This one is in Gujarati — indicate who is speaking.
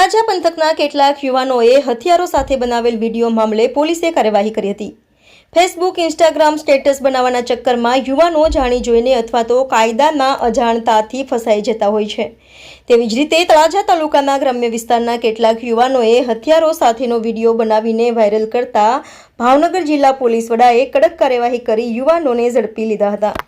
Speaker 1: તળાજા પંથકના કેટલાક યુવાનોએ હથિયારો સાથે બનાવેલ વીડિયો મામલે પોલીસે કાર્યવાહી કરી હતી. ફેસબુક, ઇન્સ્ટાગ્રામ સ્ટેટસ બનાવવાના ચક્કરમાં યુવાનો જાણી જોઈને અથવા તો કાયદાના અજાણતાથી ફસાઈ જતા હોય છે. તેવી જ રીતે તળાજા તાલુકાના ગ્રામ્ય વિસ્તારના કેટલાક યુવાનોએ હથિયારો સાથેનો વીડિયો બનાવીને વાયરલ કરતા ભાવનગર જિલ્લા પોલીસ વડાએ કડક કાર્યવાહી કરી યુવાનોને ઝડપી લીધા હતા.